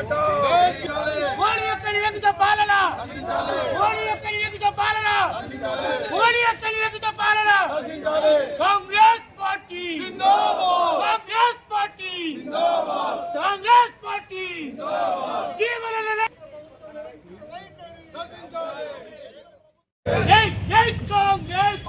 మోడీ కోటో మోడీ యొక్క నియంత్రిత పాలన! మోడీ యొక్క నియంత్రిత పాలన! మోడీ యొక్క నియంత్రిత పాలన! Congress party! Congress party! Congress party! జీవన జై జై కాంగ్రెస్!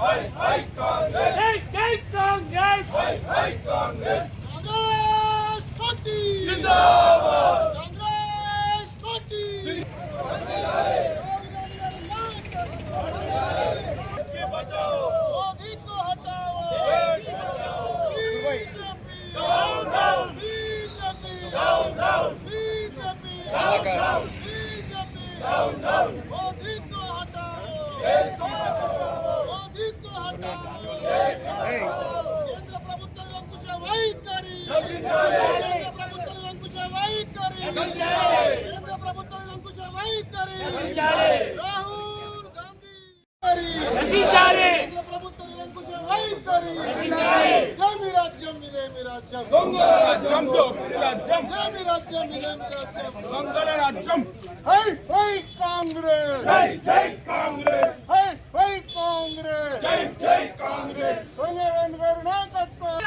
కాంగ్రెస్ జై జై కాంగ్రెస్ హై హై కాంగ్రెస్ జై జై కాంగ్రెస్ సోనియా గాంధీ గారి నాయకత్వం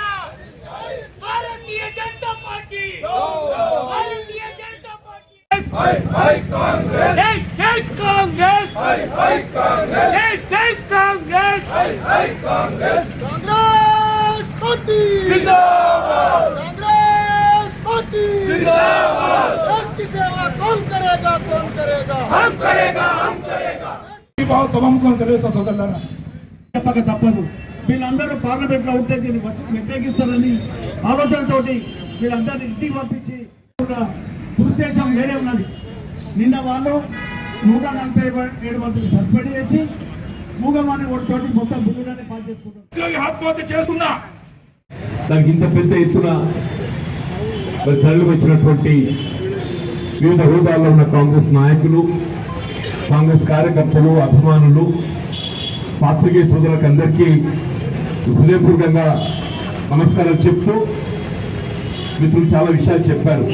Bharatiya Janata party Bharatiya Janata party high హై కాంగ్రెస్ జై జై కాంగ్రెస్ హై హై కాంగ్రెస్ జై జై కాంగ్రెస్ హై హై కాంగ్రెస్ కాంగ్రెస్ పార్టీ जिंदाबाद कांग्रेस पार्टी जिंदाबाद देश की सेवा कौन करेगा कौन करेगा हम करेगा हम करेगा ఈ భావ సభాముఖం తెలుస్తా సోదరులారా చెప్పక తప్పదు వీళ్ళందరూ పార్లమెంట్ లో ఉంటే దీన్ని వ్యతి- వ్యతిరేకిస్తారని ఆలోచనతోటి వీళ్ళందరినీ ఇంటికి పంపించి ఒక దురుద్దేశం వేరే ఉన్నది. నిన్న వాళ్ళు నూట నలభై ఏడు మందిని సస్పెండ్ చేసి మూగమాని తోటి మొత్తం బిల్లుగానే పాస్ చేసుకుంటారు ఆత్మహత్య చేస్తున్నా దానికి ఇంత పెద్ద ఎత్తున మరి తరలి వచ్చినటువంటి వివిధ హోదాల్లో ఉన్న కాంగ్రెస్ నాయకులు కాంగ్రెస్ కార్యకర్తలు అభిమానులు పాత్రికేయ సోదరులకు అందరికీ హృదయపూర్వకంగా నమస్కారం చెప్తూ మిత్రులు చాలా విషయాలు చెప్పారు.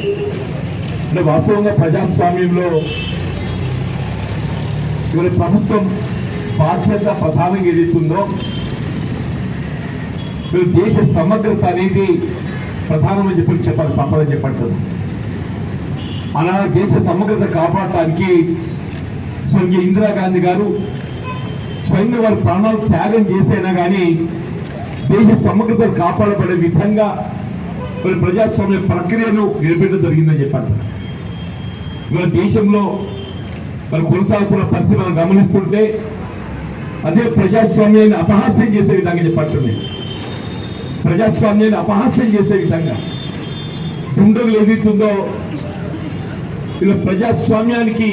అంటే వాస్తవంగా ప్రజాస్వామ్యంలో ఇవాళ ప్రభుత్వం బాధ్యత ప్రధానంగా ఏదైతుందో మీరు దేశ సమగ్రత అనేది ప్రధానమని చెప్పి చెప్పాలి తప్పదని చెప్పంటారు అలా దేశ సమగ్రత కాపాడటానికి స్వర్గీయ ఇందిరాగాంధీ గారు స్వయంగా వారి ప్రాణాలు త్యాగం చేసైనా కానీ దేశ సమగ్రత కాపాడబడే విధంగా మరి ప్రజాస్వామ్య ప్రక్రియను నిలబెట్టడం జరిగిందని చెప్పంటారు ఇవాళ దేశంలో మరి కొనసాగుతున్న పరిస్థితి మనం గమనిస్తుంటే అదే ప్రజాస్వామ్యాన్ని అపహాస్యం చేసే విధంగా చెప్పంటుంది ప్రజాస్వామ్యాన్ని అపహాస్యం చేసే విధంగా. గుండెలు ఏదైతుందో ఇలా ప్రజాస్వామ్యానికి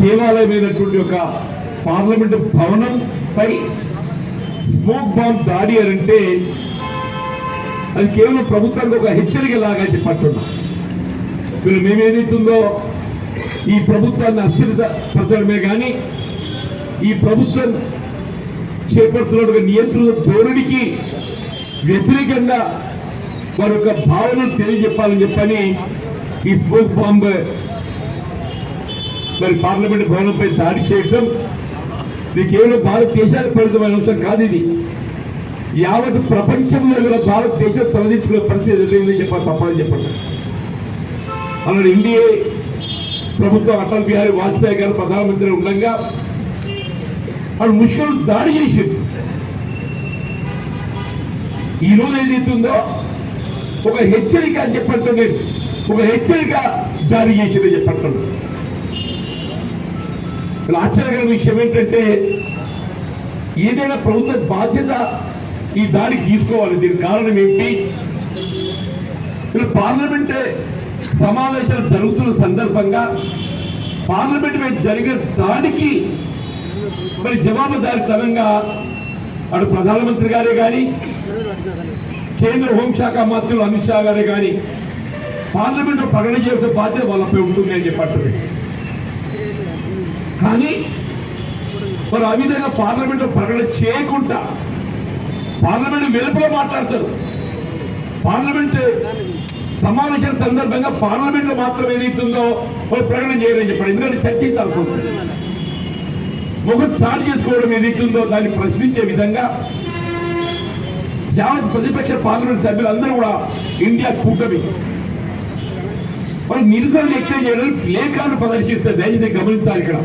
దేవాలయమైనటువంటి ఒక పార్లమెంట్ భవనం పై స్మోక్ బాంబ్ దాడి అంటే అది కేవలం ప్రభుత్వానికి ఒక హెచ్చరిక లాగా చెప్పట్టున్నా వీళ్ళు మేమేదైతుందో ఈ ప్రభుత్వాన్ని అస్థిరపరచడమే కానీ ఈ ప్రభుత్వం చేపడుతున్న నియంత్రణ ధోరణికి వ్యతిరేకంగా వారి యొక్క భావనను తెలియజెప్పాలని చెప్పని ఈ స్మోక్ బాంబ్ మరి పార్లమెంట్ భవనంపై దాడి చేయడం ఇది కేవలం భారతదేశానికి పరిమితమైన అంశం కాదు ఇది. యావత్ ప్రపంచంలో కూడా భారతదేశం తలదించుకునే పరిస్థితి ఎదురైందని చెప్పాలి తప్పని చెప్పండి. అలా ఇండియా ప్రభుత్వం అటల్ బిహారీ వాజ్పేయి గారు ప్రధానమంత్రి ఉండగా వాళ్ళు ముష్కలు దాడి చేసింది ఈ రోజు ఏదైతుందో ఒక హెచ్చరిక అని చెప్పండి ఒక హెచ్చరిక జారీ చేసింది చెప్పండి ఇక్కడ ఆశ్చర్యకరమైన విషయం ఏంటంటే ఏదైనా ప్రభుత్వ బాధ్యత ఈ దాడికి తీసుకోవాలి దీనికి కారణం ఏంటి? పార్లమెంట్ సమావేశాలు జరుగుతున్న సందర్భంగా పార్లమెంట్ మీద జరిగిన దాడికి మరి జవాబుదారితనంగా అటు ప్రధానమంత్రి గారే కానీ కేంద్ర హోంశాఖ మంత్రులు అమిత్ షా గారే కానీ పార్లమెంట్లో ప్రకటన చేసే బాధ్యత వాళ్ళపై ఉంటుంది అని చెప్పంటుంది కానీ మరి ఆ విధంగా పార్లమెంట్లో ప్రకటన చేయకుండా పార్లమెంట్ వెలుపులో మాట్లాడతారు. పార్లమెంట్ సమావేశం సందర్భంగా పార్లమెంట్లో మాత్రం ఏదైతుందో వాళ్ళు ప్రకటన చేయరని చెప్పారు ఎందుకంటే చర్చించాలనుకుంటుంది ముఖం చాటు చేసుకోవడం ఏదైతుందో దాన్ని ప్రశ్నించే విధంగా యావత్ ప్రతిపక్ష పార్లమెంట్ సభ్యులందరూ కూడా ఇండియా కూటమి. మరి నిరసన ఎక్స్చేంజ్ చేయడం లేఖను ప్రదర్శిస్తే దయచేసి గమనించాలి ఇక్కడ?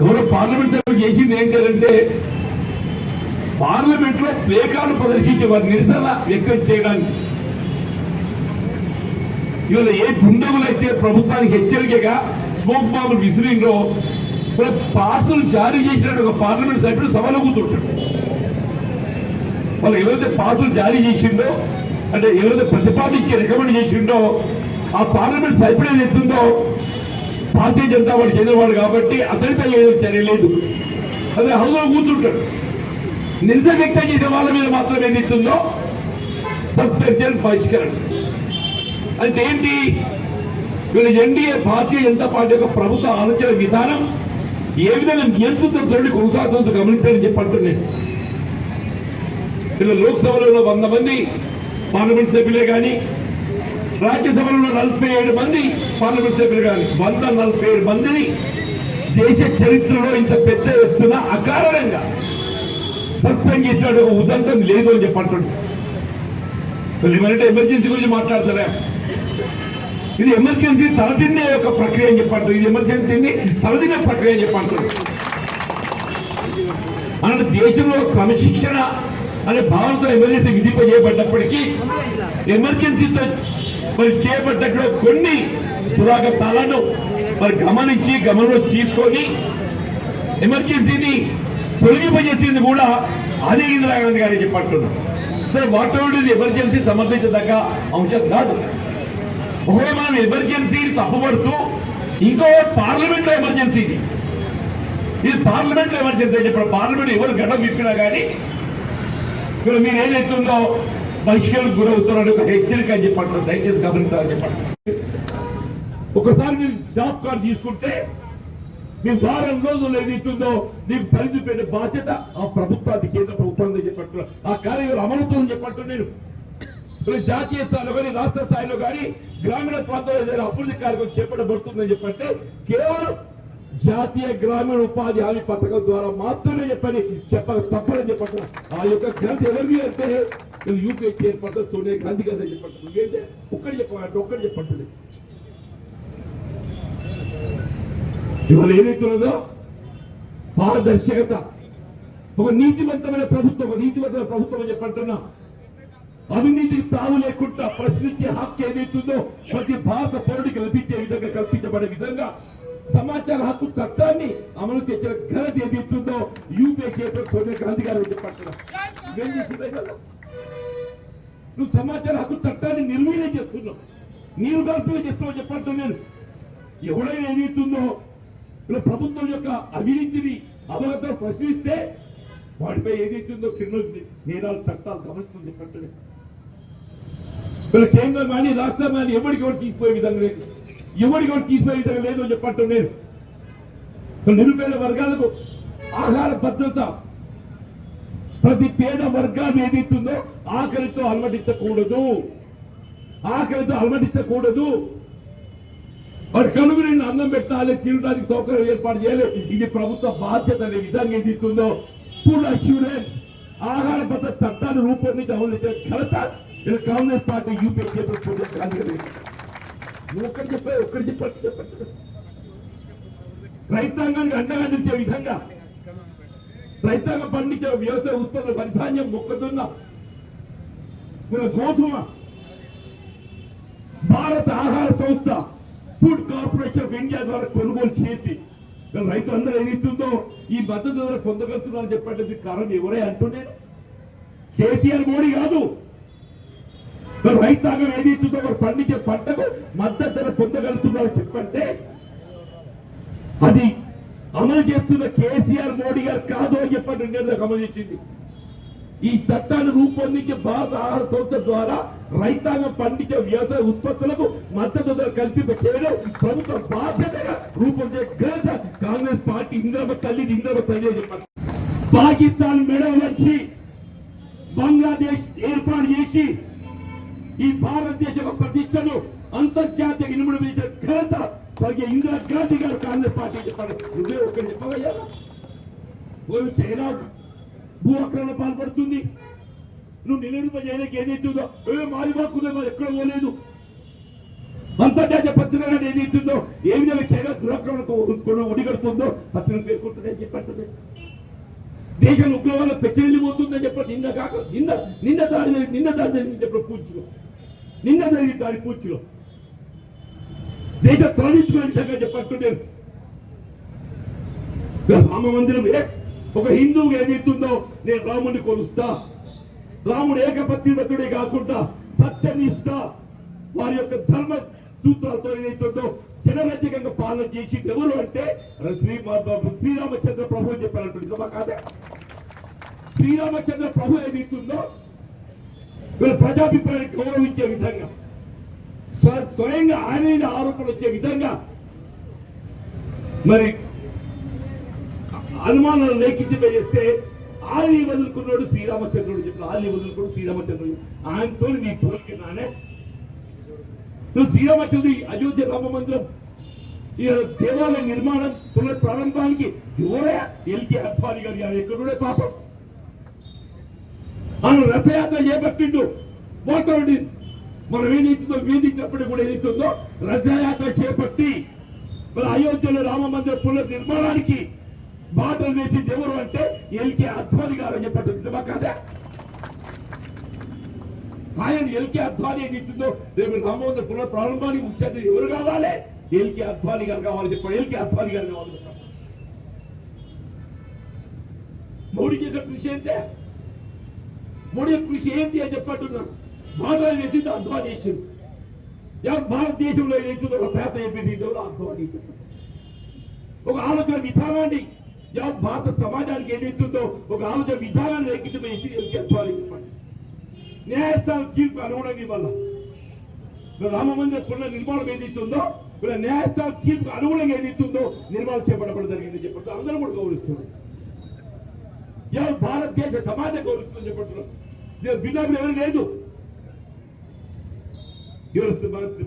గౌరవ పార్లమెంట్ సభ్యులు చేసింది ఏంటంటే పార్లమెంట్లో లేఖాలు ప్రదర్శించి వారి నిరసన వ్యక్తం చేయడానికి. ఇవాళ ఏ గుండములైతే ప్రభుత్వానికి హెచ్చరికగా స్మోక్ బాంబులు విసిరిండ్రో పాత్రలు పాసులు జారీ చేసినట్టు ఒక పార్లమెంట్ సభ్యుడు సభలో కూతుంటాడు వాళ్ళు ఎవరైతే పాసులు జారీ చేసిండో అంటే ఎవరైతే ప్రతిపాదించి రికమెండ్ చేసిండో ఆ పార్లమెంట్ సభ్యుడు ఏది ఎత్తుందో భారతీయ జనతా పార్టీ చెందినవాడు కాబట్టి అతనిపై ఏదో చర్య లేదు. అదే హౌస్లో కూర్చుంటాడు. నింద వ్యక్తం చేసే వాళ్ళ మీద మాత్రం ఏది ఎత్తుందో బహిష్కరణ అంటే ఏంటి? వీళ్ళ ఎన్డీఏ భారతీయ జనతా పార్టీ యొక్క ప్రభుత్వ ఆలోచన విధానం ఏ విధంగా నియంత్రితులతో కొనసాగుతుందో గమనించాలని చెప్పి అంటున్నాను. వీళ్ళ లోక్సభలో వంద మంది పార్లమెంట్ సభ్యులే కానీ రాజ్యసభలో నలభై ఏడు మంది పార్లమెంట్ సభ్యులు కానీ వంద నలభై ఏడు మందిని దేశ చరిత్రలో ఇంత పెద్ద ఎత్తున అకారణంగా సస్పెండ్ చేసినాడు ఉదంతం లేదు అని చెప్పంటున్నాడు. ఏమంటే ఎమర్జెన్సీ గురించి మాట్లాడతారా ఇది ఎమర్జెన్సీ తలదిన్నే యొక్క ప్రక్రియ అని చెప్పంటారు ఇది ఎమర్జెన్సీని తలదిన్నే ప్రక్రియ అని చెప్పంటారు మన దేశంలో క్రమశిక్షణ అనే భావంతో ఎమర్జెన్సీ విధింపజేయబడ్డప్పటికీ ఎమర్జెన్సీతో మరి చేపట్టట్లో కొన్ని పురాగతాలను మరి గమనించి గమనంలో తీసుకొని ఎమర్జెన్సీని తొలగింపజేసింది కూడా అదే ఇందిరాగాంధీ గాంధీ చెప్పట్టున్నారు సరే వాట్ ఎవర్ ఎమర్జెన్సీ సమర్థించదగ్గ అంశం కాదు. ఒకవేళ మనం ఎమర్జెన్సీని తప్పబడుతూ ఇంకో పార్లమెంట్లో ఎమర్జెన్సీ ఇది పార్లమెంట్లో ఎమర్జెన్సీ అని చెప్పారు పార్లమెంట్ ఎవరు గడం విప్పినా కానీ ఇప్పుడు మీరు ఏదైతుందో బహిష్కరణకు గురవుతున్నాడు ఒక హెచ్చరిక అని చెప్పంటారు దయచేసి గమనించాలని చెప్పండి ఒకసారి మీరు జాబ్ కార్డు తీసుకుంటే నీ వారం రోజులు ఏదైతుందో నీకు పరిధి పెట్టే బాధ్యత ఆ ప్రభుత్వానికి కేంద్ర ప్రభుత్వాన్ని చెప్పట్టు ఆ కార్యక్రమం అమలుతుందని చెప్పట్టు నేను. జాతీయ స్థాయిలో కానీ రాష్ట్ర స్థాయిలో కానీ గ్రామీణ ప్రాంతాల్లో ఏదైనా అభివృద్ధి కార్యక్రమం చేపట్టబడుతుందని చెప్పంటే కేవలం జాతీయ గ్రామీణ ఉపాధి హామీ పథకం ద్వారా మాత్రమే చెప్పని చెప్పక తప్పని చెప్పట్టు ఆ యొక్క ఘనత ఎవరిది అంటే యూపీఐ చైర్పర్సన్ సోనియా గాంధీ గారు చెప్పట్టు ఏంటంటే ఒక్కటి చెప్పమంటే ఒక్కటి చెప్పట్టు ఇవాళ ఏదైతున్నదో పారదర్శకత ఒక నీతివంతమైన ప్రభుత్వం నీతివంతమైన ప్రభుత్వం అని చెప్పంటున్నా అవినీతికి తావు లేకుండా ప్రశ్నించే హక్కు ఏదైతుందో ప్రతి భారత పౌరుడికి లభించే విధంగా కల్పించబడే విధంగా సమాచార హక్కు చట్టాన్ని అమలు చేసిన ఘనత ఏదైతుందో యూపీఏ చేపట్టిన సోనియా గాంధీ గారు చెప్పంటున్నా నువ్వు సమాచార హక్కు చట్టాన్ని నిర్వీర్యం చేస్తున్నావు నీరు కల్పన చేస్తున్నావు చెప్పంటూ నేను ఎవడైనా ఏదైతుందో ఇలా ప్రభుత్వం యొక్క అవినీతిని అవగతం ప్రశ్నిస్తే వాటిపై ఏదైతుందో క్రిమినల్ నేరాలు చట్టాలు గమనిస్తుంది చెప్పట్లేదు. వీళ్ళ కేంద్రం కానీ రాష్ట్రం కానీ ఎవరికి ఎవరు తీసిపోయే విధంగా లేదు. ఎవరికి ఎవరు తీసిపోయే విధంగా లేదు అని లేదు నేను నిరుపేద వర్గాలకు ఆహార భద్రత ప్రతి పేద వర్గాన్ని ఏదైతుందో ఆకలితో అలమటించకూడదు. ఆకలితో అలమటించకూడదు. వారి కలుగు నిన్ను అన్నం పెట్టాలి తినడానికి సౌకర్యం ఏర్పాటు చేయలేదు. ఇది ప్రభుత్వ బాధ్యత అనే విధంగా ఏది ఇస్తుందో ఫుడ్ అష్యూరెన్స్ ఆహార భద్రత చట్టాన్ని రూపొందించి అమలు ఘనత ఇది కాంగ్రెస్ పార్టీ యూపీ ఒక్కటి చెప్పే ఒక్కటి చెప్పండి చెప్పండి రైతాంగానికి అండగా నిలిచే విధంగా రైతాంగం పండించే వ్యవసాయ ఉత్పత్తుల పరిధాన్యం మొక్కజొన్న మన గోధుమ భారత ఆహార సంస్థ ఫుడ్ కార్పొరేషన్ ఆఫ్ ఇండియా ద్వారా కొనుగోలు చేసి ఇక్కడ రైతు అందరూ ఏదైతుందో ఈ మద్దతు ధర పొందగలుగుతున్నారని చెప్పేటది కారణం ఎవరే అంటున్నాను కేసీఆర్ మోడీ కాదు. రైతాంగం ఏదైతుందో వారు పండించే పంటకు మద్దతు ధర పొందగలుగుతున్నారని చెప్పంటే అది అమలు చేస్తున్న కేసీఆర్ మోడీ గారు కాదు అని చెప్పండి నిర్ణయం అమలు చేసింది. ఈ చట్టాన్ని రూపొందించే భారత ఆహార సంస్థ ద్వారా రైతాంగం పండించే వ్యవసాయ ఉత్పత్తులకు మద్దతు ధర కల్పింప చేయడం ప్రభుత్వ బాధ్యతగా రూపొందే ఘనత కాంగ్రెస్ పార్టీ ఇంద్రమ తల్లి ఇంద్రమ తల్లి పాకిస్తాన్ మెడ వచ్చి బంగ్లాదేశ్ ఏర్పాటు చేసి ఈ భారతదేశ ప్రతిష్టను అంతర్జాతీయ ఇనుముడు మీద ఘనత ఇందిరా గాంధీ గారు కాంగ్రెస్ పార్టీ చెప్పారు. నువ్వే చైనా భూ ఆక్రమణ పాల్పడుతుంది. నువ్వు నిలనింప చేయడానికి ఏదైతుందో ఏ మాది మాకుందో ఎక్కడ పోలేదు. అంతర్జాతీయ పత్రిక ఏదైతుందో ఏ విధంగా చైనా దురాక్రమణకు ఒడిగడుతుందో పత్రిక పేర్కొంటుందని చెప్పండి దేశం ఉగ్రవాద పెచ్చరిల్లిపోతుందని చెప్పి నిన్న కాక నిన్న నిన్న దారి నిన్న దారి జరిగింది చెప్పి పూర్చులో నిన్న జరిగింది దారి పూర్చులో దేశ తరలించుకునే విధంగా చెప్పట్టున్నారు రామ మందిరం ఏ ఒక హిందువుగా ఏదైతుందో నేను రాముడిని కొలుస్తా. రాముడు ఏకపత్నివ్రతుడే కాకుండా సత్యనిష్ట వారి యొక్క ధర్మ సూత్రాలతో ఏదైతుందో జనరజ్యకంగా పాలన చేసి ఎవరు అంటే శ్రీ శ్రీరామచంద్ర ప్రభు అని చెప్పారంటుంది మా కాదే. శ్రీరామచంద్ర ప్రభు ఏదైతుందో వీళ్ళ ప్రజాభిప్రాయాన్ని గౌరవించే విధంగా స్వయంగా ఆయన ఆరోపణ ఆరోపణలు వచ్చే విధంగా మరి అనుమానాలు చేస్తే ఆలి వదులుకున్నాడు శ్రీరామచంద్రుడు చెప్పి ఆలి వదులుకున్నాడు శ్రీరామచంద్రుడు. ఆయనతో నీ పోలికినానే నువ్వు శ్రీరామచంద్రుడు అయోధ్య రామ మందిరం ఈ దేవాలయ నిర్మాణం పునః ప్రారంభానికి ఎవరే ఎల్కి అద్వాని గారు? ఆయన ఎక్కడుడే పాపం. ఆయన రథయాత్ర చేపట్టిండు. పోతాడు. మనం ఏదైతుందో వేధించినప్పుడు కూడా ఏదైతుందో రథయాత్ర చేపట్టి మన అయోధ్యలో రామ మందిర పునర్నిర్మాణానికి నిర్మాణానికి బాటలు వేసింది ఎవరు అంటే ఎల్కే అద్వాని గారు అని చెప్పట్టు నిజమా కాదా? ఆయన ఎల్కే అద్వాని ఏది ఇచ్చిందో రేపు రామోదర్ పునః ప్రారంభానికి ముఖ్య ఎవరు కావాలి? ఎల్కే అద్వాని గారు కావాలి చెప్పాడు. ఎల్కే అద్వాని గారు కావాలి మోడీ చేసిన కృషి ఏంటే? మోడీ కృషి ఏంటి అని చెప్పట్టున్నాను బాటలు వేసింది అద్వాని చేసింది భారతదేశంలో ఏదైతే ఒక పేద ఎంపీ ఎవరు అద్వాని చెప్పాడు ఒక ఆలోచన విధానాన్ని యా భారత సమాజానికి ఏదైతుందో ఒక ఆలోచన విధానాన్ని ఎక్కించి చెప్పాలి. న్యాయస్థానం తీర్పు అనుగుణంగా ఇవ్వాలి. మరి రామ మందిర పునః నిర్మాణం ఏదైతుందో ఇలా న్యాయస్థానం తీర్పు అనుగుణంగా ఏదైతుందో నిర్మాణం చేపట్టడం జరిగింది చెప్పట్టు అందరూ కూడా గౌరవిస్తున్నారు. యావత్ భారతదేశ సమాజం గౌరవిస్తుందని చెప్పట్టున్నారు దీని ఎవరు లేదు.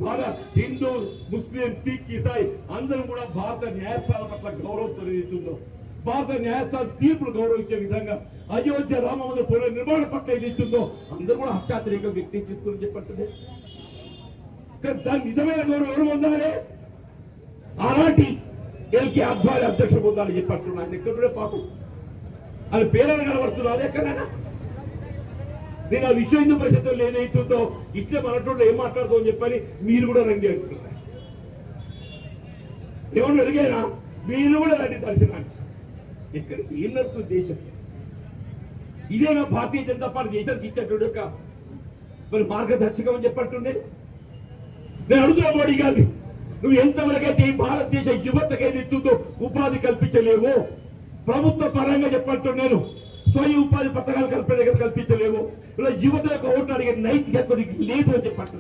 భారత హిందూ ముస్లిం సిక్ ఇసాయి అందరూ కూడా భారత న్యాయస్థానం పట్ల గౌరవంతో ఏదైతుందో భారత న్యాయస్థాన తీర్పును గౌరవించే విధంగా అయోధ్య రామమందిర పునర్నిర్మాణ పట్ల ఏది ఇస్తుందో అందరూ కూడా హత్యాత్రేకం వ్యక్తి చేస్తుందని చెప్పండి కానీ దాని నిజమైన గౌరవం ఎవరు పొందాలి? ఆనాటి ఎల్కే అధ్వారి అధ్యక్షుడు పొందాలని చెప్పట్టున్నాను ఎక్కడ పాపం? అది పేరని కనబడుతున్నారు ఎక్కడైనా? నేను ఆ విషయం హిందూ పరిషత్తులో ఏదైతుందో ఇట్లే మనటోళ్ళు ఏం మాట్లాడుతావు అని చెప్పని మీరు కూడా రండి అంటున్నారు. ఏమన్నా అడిగారా మీరు కూడా రండి దర్శనానికి. ఇక్కడ ఏం నడుస్తుంది దేశం. ఇదేనా భారతీయ జనతా పార్టీ దేశానికి ఇచ్చేటువంటి యొక్క మరి మార్గదర్శకం అని చెప్పట్టుండే నేను అడుగుతున్నా మోడీ గారిని నువ్వు ఎంతవరకైతే ఈ భారతదేశ యువతకు ఏదైతుందో ఉపాధి కల్పించలేవు ప్రభుత్వ పరంగా చెప్పట్టు నేను స్వయం ఉపాధి పథకాలు కల్పన కల్పించలేవు ఇలా యువత యొక్క ఓటు అడిగే నైతికత లేదు అని చెప్పట్టు